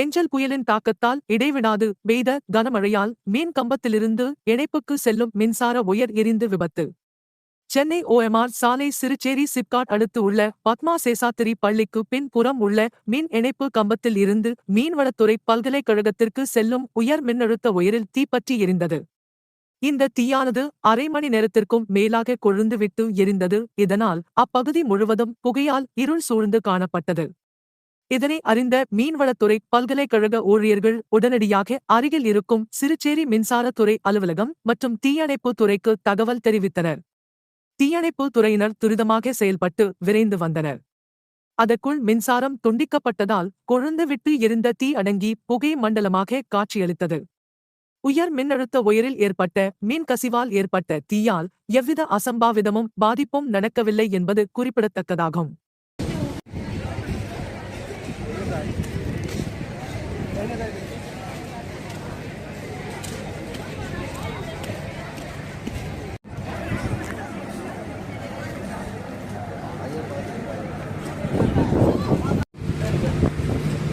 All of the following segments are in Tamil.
பெஞ்சல் புயலின் தாக்கத்தால் இடைவிடாது. பெய்த கனமழையால் மீன் கம்பத்திலிருந்து இணைப்புக்கு செல்லும் மின்சார உயர் எரிந்து விபத்து. சென்னை ஓஎம்ஆர் சாலை சிறுச்சேரி சிப்காட் அடுத்து உள்ள பத்மா சேசாத்திரி பள்ளிக்கு பின்புறம் உள்ள மின் இணைப்பு கம்பத்தில் இருந்து மீன்வளத்துறை பல்கலைக்கழகத்திற்கு செல்லும் உயர் மின்னழுத்த உயரில் தீப்பற்றி எரிந்தது. இந்த தீயானது அரை மணி நேரத்திற்கும் மேலாக கொழுந்துவிட்டு எரிந்தது. இதனால் அப்பகுதி முழுவதும் புகையால் இருள் சூழ்ந்து காணப்பட்டது. இதனை அறிந்த மீன்வளத்துறை பல்கலைக்கழக ஊழியர்கள் உடனடியாக அருகில் இருக்கும் சிறுச்சேரி மின்சாரத்துறை அலுவலகம் மற்றும் தீயணைப்பு துறைக்கு தகவல் தெரிவித்தனர். தீயணைப்பு துறையினர் துரிதமாக செயல்பட்டு விரைந்து வந்தனர். அதற்குள் மின்சாரம் துண்டிக்கப்பட்டதால் கொழுந்துவிட்டு எரிந்த தீ அடங்கி புகை மண்டலமாக காட்சியளித்தது. உயர் மின்னழுத்த உயரில் ஏற்பட்ட மீன் கசிவால் ஏற்பட்ட தீயால் எவ்வித அசம்பாவிதமும் பாதிப்பும் நடக்கவில்லை என்பது குறிப்பிடத்தக்கதாகும்.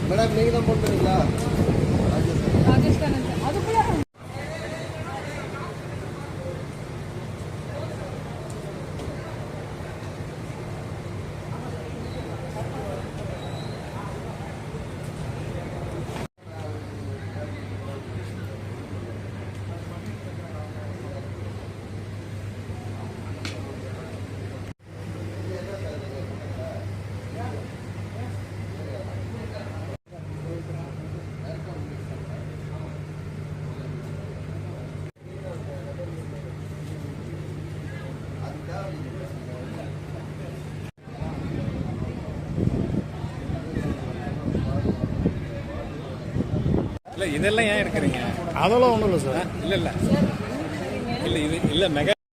மேடம் நீங்கள் தான் ஃபோன் இல்ல இதெல்லாம் ஏன் எடுக்கிறீங்க? அதெல்லாம் ஒன்றும் இல்லை சார். இல்ல இல்ல. இல்ல இது இல்ல மெகா